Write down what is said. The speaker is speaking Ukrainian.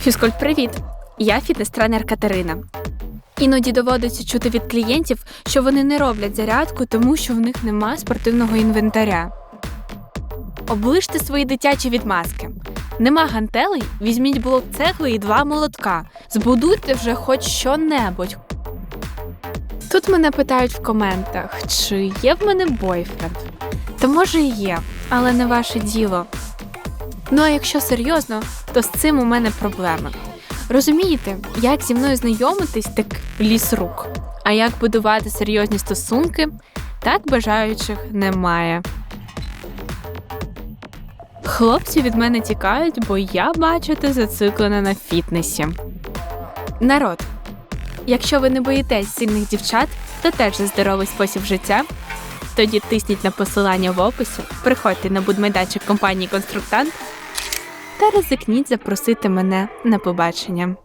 Фізкульт, привіт! Я фітнес-тренер Катерина. Іноді доводиться чути від клієнтів, що вони не роблять зарядку, тому що в них нема спортивного інвентаря. Оближте свої дитячі відмазки. Нема гантелей, візьміть блок цегли і два молотка. Збудуйте вже хоч що-небудь. Тут мене питають в коментах, чи є в мене бойфренд. Та може і є, але не ваше діло. Ну а якщо серйозно, то з цим у мене проблеми. Розумієте, як зі мною знайомитись, так ліс рук. А як будувати серйозні стосунки, так бажаючих немає. Хлопці від мене тікають, бо я, бачите, зациклена на фітнесі. Народ. Якщо ви не боїтесь сильних дівчат, то теж за здоровий спосіб життя. Тоді тисніть на посилання в описі, приходьте на будмайданчик компанії Конструктант та ризикніть запросити мене на побачення.